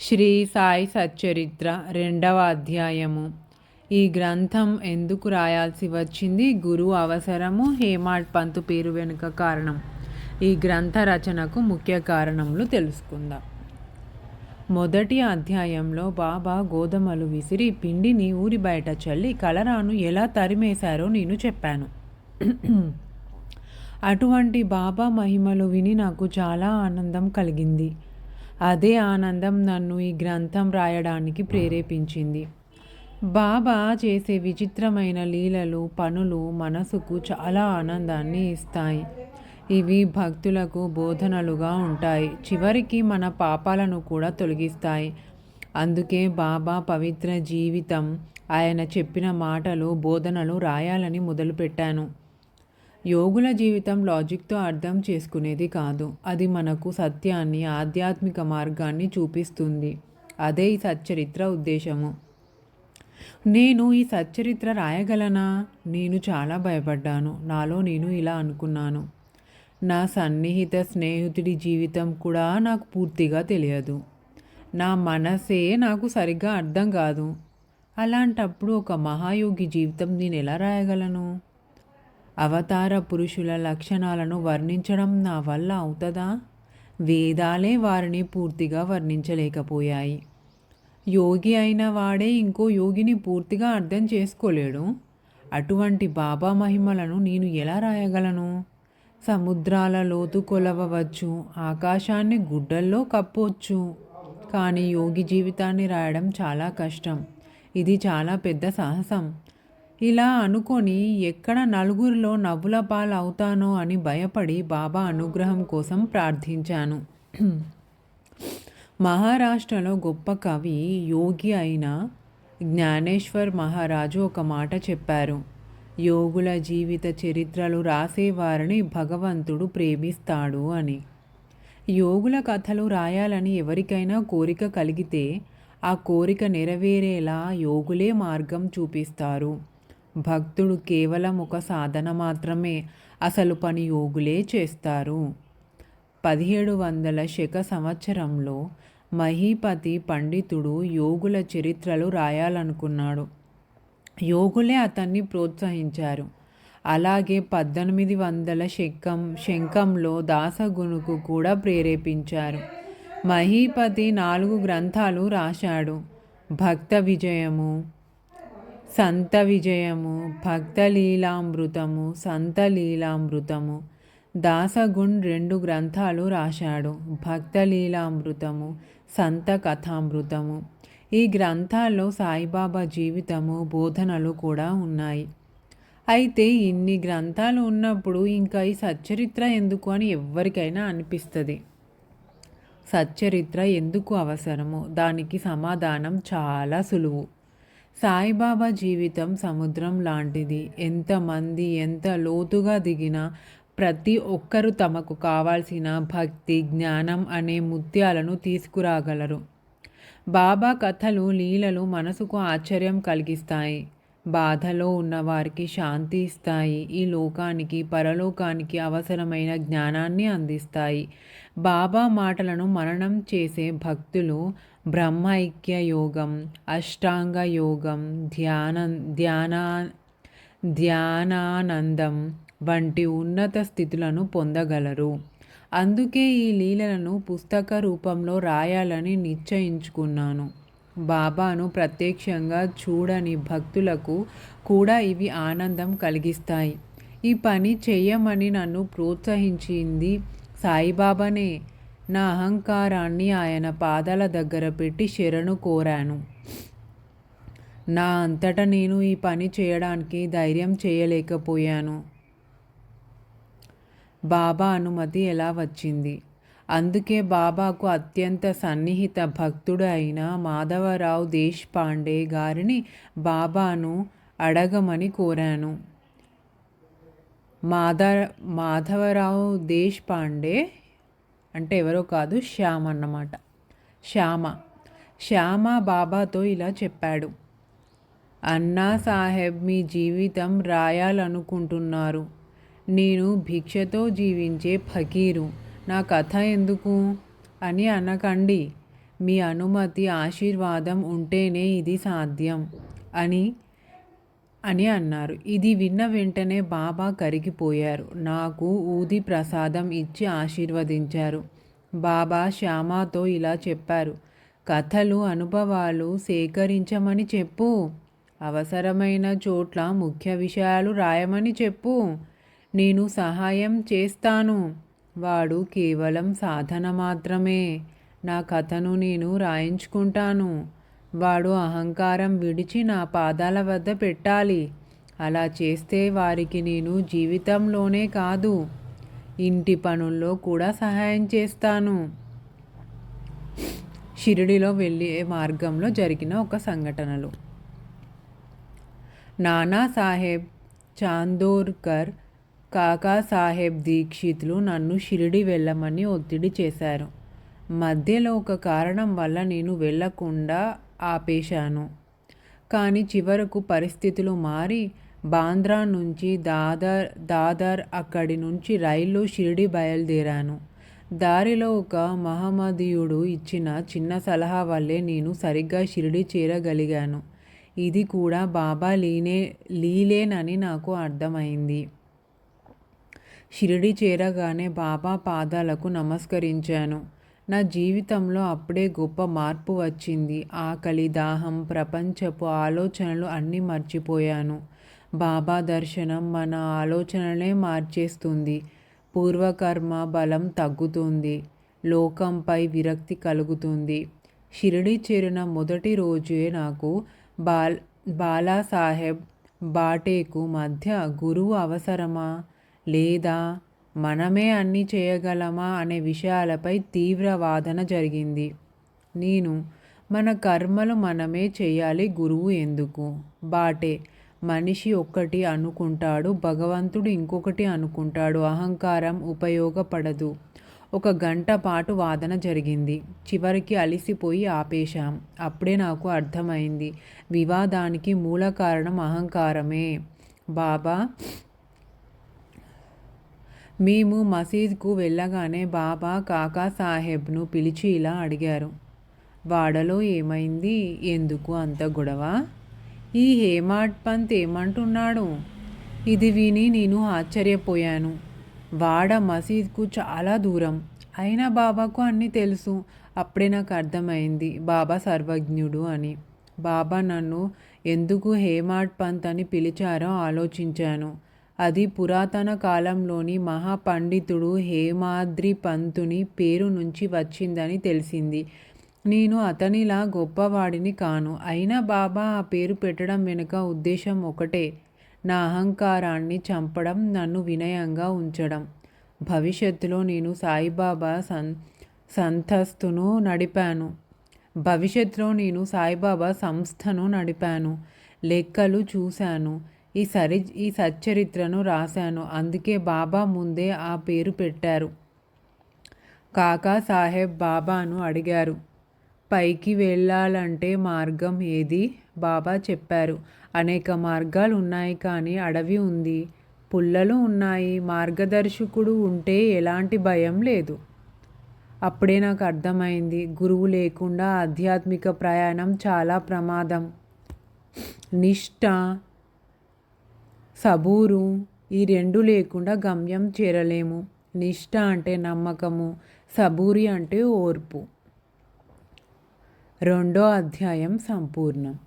శ్రీ సాయి సచ్చరిత్ర రెండవ అధ్యాయము. ఈ గ్రంథం ఎందుకు రాయాల్సి వచ్చింది? గురువు అవసరము హేమాడ్ పంతు పేరు వెనుక కారణం. ఈ గ్రంథ రచనకు ముఖ్య కారణములు తెలుసుకుందాం. మొదటి అధ్యాయంలో బాబా గోధుమలు విసిరి పిండిని ఊరి బయట చల్లి కలరాను ఎలా తరిమేశారో నేను చెప్పాను. అటువంటి బాబా మహిమలు విని నాకు చాలా ఆనందం కలిగింది. అదే ఆనందం నన్ను ఈ గ్రంథం రాయడానికి ప్రేరేపించింది. బాబా చేసే విచిత్రమైన లీలలు పనులు మనసుకు చాలా ఆనందాన్ని ఇస్తాయి. ఇవి భక్తులకు బోధనలుగా ఉంటాయి. చివరికి మన పాపాలను కూడా తొలగిస్తాయి. అందుకే బాబా పవిత్ర జీవితం ఆయన చెప్పిన మాటలు బోధనలు రాయాలని మొదలుపెట్టాను. యోగుల జీవితం లాజిక్తో అర్థం చేసుకునేది కాదు. అది మనకు సత్యాన్ని ఆధ్యాత్మిక మార్గాన్ని చూపిస్తుంది. అదే ఈ సచ్చరిత్ర ఉద్దేశము. నేను ఈ సచ్చరిత్ర రాయగలనా? నేను చాలా భయపడ్డాను. నాలో నేను ఇలా అనుకున్నాను. నా సన్నిహిత స్నేహితుడి జీవితం కూడా నాకు పూర్తిగా తెలియదు. నా మనసే నాకు సరిగ్గా అర్థం కాదు. అలాంటప్పుడు ఒక మహాయోగి జీవితం నేను ఎలా రాయగలను? అవతార పురుషుల లక్షణాలను వర్ణించడం నా వల్ల అవుతుందా? వేదాలే వారిని పూర్తిగా వర్ణించలేకపోయాయి. యోగి అయిన వాడే ఇంకో యోగిని పూర్తిగా అర్థం చేసుకోలేడు. అటువంటి బాబా మహిమలను నేను ఎలా రాయగలను? సముద్రాల లోతు కొలవవచ్చు ఆకాశాన్ని గుడ్డల్లో కప్పవచ్చు కానీ యోగి జీవితాన్ని రాయడం చాలా కష్టం. ఇది చాలా పెద్ద సాహసం. ఇలా అనుకొని ఎక్కడ నలుగురిలో నవ్వుల పాలు అవుతానో అని భయపడి బాబా అనుగ్రహం కోసం ప్రార్థించాను. మహారాష్ట్రలో గొప్ప కవి యోగి అయిన జ్ఞానేశ్వర్ మహారాజు ఒక మాట చెప్పారు. యోగుల జీవిత చరిత్రలు రాసేవారిని భగవంతుడు ప్రేమిస్తాడు అని. యోగుల కథలు రాయాలని ఎవరికైనా కోరిక కలిగితే ఆ కోరిక నెరవేరేలా యోగులే మార్గం చూపిస్తారు. భక్తుడు కేవలం ఒక సాధన మాత్రమే అసలు పని యోగులే చేస్తారు. పదిహేడు వందల శక సంవత్సరంలో మహీపతి పండితుడు యోగుల చరిత్రలు రాయాలనుకున్నాడు. యోగులే అతన్ని ప్రోత్సహించారు. అలాగే పద్దెనిమిది వందల శకం శంఖంలో దాసగునుకు కూడా ప్రేరేపించారు. మహీపతి నాలుగు గ్రంథాలు రాశాడు. భక్త విజయము సంత విజయము భక్తలీలామృతము సంత లీలామృతము. దాసగుణ్ రెండు గ్రంథాలు రాశాడు. భక్తలీలామృతము సంత కథామృతము. ఈ గ్రంథాల్లో సాయిబాబా జీవితము బోధనలు కూడా ఉన్నాయి. అయితే ఇన్ని గ్రంథాలు ఉన్నప్పుడు ఇంకా ఈ సచ్చరిత్ర ఎందుకు అని ఎవరికైనా అనిపిస్తుంది. సచ్చరిత్ర ఎందుకు అవసరమో? దానికి సమాధానం చాలా సులువు. సాయిబాబా జీవితం సముద్రం లాంటిది. ఎంతమంది ఎంత లోతుగా దిగినా ప్రతి ఒక్కరూ తమకు కావాల్సిన భక్తి జ్ఞానం అనే ముత్యాలను తీసుకురాగలరు. బాబా కథలు లీలలు మనసుకు ఆశ్చర్యం కలిగిస్తాయి. బాధలో ఉన్నవారికి శాంతి ఇస్తాయి. ఈ లోకానికి పరలోకానికి అవసరమైన జ్ఞానాన్ని అందిస్తాయి. బాబా మాటలను మననం చేసే భక్తులు బ్రహ్మైక్య యోగం అష్టాంగ యోగం ధ్యాన ధ్యానా ధ్యానానందం వంటి ఉన్నత స్థితులను పొందగలరు. అందుకే ఈ లీలలను పుస్తక రూపంలో రాయాలని నిశ్చయించుకున్నాను. బాబాను ప్రత్యక్షంగా చూడని భక్తులకు కూడా ఇవి ఆనందం కలిగిస్తాయి. ఈ పని చేయమని నన్ను ప్రోత్సహించింది సాయిబాబానే. నా అహంకారాన్ని ఆయన పాదాల దగ్గర పెట్టి శరణు కోరాను. నా అంతటా నేను ఈ పని చేయడానికి ధైర్యం చేయలేకపోయాను. బాబా అనుమతి ఎలా వచ్చింది? అందుకే బాబాకు అత్యంత సన్నిహిత భక్తుడు అయిన మాధవరావు దేశ్పాండే గారిని బాబాను అడగమని కోరాను. మాధ మాధవరావు దేశ్పాండే అంటే ఎవరో కాదు శ్యామ అన్నమాట. శ్యామ. శ్యామ బాబాతో ఇలా చెప్పాడు. అన్నా సాహెబ్ మీ జీవితం రాయాలనుకుంటున్నారు. నేను భిక్షతో జీవించే ఫకీరు. నా కథ ఎందుకు? అని అనకండి. మీ అనుమతి ఆశీర్వాదం ఉంటేనే ఇది సాధ్యం అని అని అన్నారు. ఇది విన్న వెంటనే బాబా కరిగిపోయారు. నాకు ఊది ప్రసాదం ఇచ్చి ఆశీర్వదించారు. బాబా శ్యామాతో ఇలా చెప్పారు. కథలు అనుభవాలు సేకరించమని చెప్పు. అవసరమైన చోట్ల ముఖ్య విషయాలు రాయమని చెప్పు. నేను సహాయం చేస్తాను. వాడు కేవలం సాధన మాత్రమే. నా కథను నేను రాయించుకుంటాను. వాడు అహంకారం విడిచి నా పాదాల వద్ద పెట్టాలి. అలా చేస్తే వారికి నేను జీవితంలోనే కాదు ఇంటి పనుల్లో కూడా సహాయం చేస్తాను. షిరిడిలో వెళ్ళే మార్గంలో జరిగిన ఒక సంఘటనలు. నానా సాహెబ్ చాందోర్కర్ కాకా సాహెబ్ దీక్షితులు నన్ను షిరిడి వెళ్ళమని ఒత్తిడి చేశారు. మధ్యలో ఒక కారణం వల్ల నేను వెళ్ళకుండా ఆపేశాను. కానీ చివరకు పరిస్థితులు మారి బాంద్రా నుంచి దాదర్ దాదర్ అక్కడి నుంచి రైల్లో షిరిడి బయలుదేరాను. దారిలో ఒక మహమ్మదీయుడు ఇచ్చిన చిన్న సలహా వల్లే నేను సరిగ్గా షిరిడి చేరగలిగాను. ఇది కూడా బాబా లీనే లీలేనని నాకు అర్థమైంది. షిరిడి చేరగానే బాబా పాదాలకు నమస్కరించాను. నా జీవితంలో అప్పుడే గొప్ప మార్పు వచ్చింది. ఆకలి దాహం ప్రపంచపు ఆలోచనలు అన్నీ మర్చిపోయాను. బాబా దర్శనం మన ఆలోచనలే మార్చేస్తుంది. పూర్వకర్మ బలం తగ్గుతుంది. లోకంపై విరక్తి కలుగుతుంది. షిరిడి చేరిన మొదటి రోజే నాకు బాల్ బాలాసాహెబ్ బాటేకు మధ్య గురువు అవసరమా? లేదా మనమే అన్నీ చేయగలమా అనే విషయాలపై తీవ్ర వాదన జరిగింది. నేను మన కర్మలు మనమే చేయాలి గురువు ఎందుకు? బాటే మనిషి ఒక్కటి అనుకుంటాడు భగవంతుడు ఇంకొకటి అనుకుంటాడు అహంకారం ఉపయోగపడదు. ఒక గంట పాటు వాదన జరిగింది. చివరికి అలిసిపోయి ఆపేశాం. అప్పుడే నాకు అర్థమైంది. వివాదానికి మూల కారణం అహంకారమే. బాబా మేము మసీద్కు వెళ్ళగానే బాబా కాకా సాహెబ్ను పిలిచి ఇలా అడిగారు. వాడలో ఏమైంది? ఎందుకు అంత గొడవ? ఈ హేమాడ్ పంత్ ఏమంటున్నాడు? ఇది విని నేను ఆశ్చర్యపోయాను. వాడ మసీద్కు చాలా దూరం. అయినా బాబాకు అన్నీ తెలుసు. అప్పుడే నాకు అర్థమైంది. బాబా సర్వజ్ఞుడు అని. బాబా నన్ను ఎందుకు హేమాడ్ పంత్ అని పిలిచారో ఆలోచించాను. అది పురాతన కాలంలోని మహాపండితుడు హేమాద్రి పంతుని పేరు నుంచి వచ్చిందని తెలిసింది. నేను అతనిలా గొప్పవాడిని కాను. అయినా బాబా ఆ పేరు పెట్టడం వెనుక ఉద్దేశం ఒకటే. నా అహంకారాన్ని చంపడం నన్ను వినయంగా ఉంచడం. భవిష్యత్తులో నేను సాయిబాబా సన్ సంతస్తును నడిపాను. భవిష్యత్తులో నేను సాయిబాబా సంస్థను నడిపాను. లెక్కలు చూశాను. ఈ సరి ఈ సచ్చరిత్రను రాశాను. అందుకే బాబా ముందే ఆ పేరు పెట్టారు. కాకా సాహెబ్ బాబాను అడిగారు. పైకి వెళ్ళాలంటే మార్గం ఏది? బాబా చెప్పారు. అనేక మార్గాలు ఉన్నాయి కానీ అడవి ఉంది. పుల్లలు ఉన్నాయి. మార్గదర్శకుడు ఉంటే ఎలాంటి భయం లేదు. అప్పుడే నాకు అర్థమైంది. గురువు లేకుండా ఆధ్యాత్మిక ప్రయాణం చాలా ప్రమాదం. నిష్ఠ సబూరు. ఈ రెండు లేకుండా గమ్యం చేరలేము. నిష్ఠ అంటే నమ్మకము సబూరి అంటే ఓర్పు. రెండో అధ్యాయం సంపూర్ణం.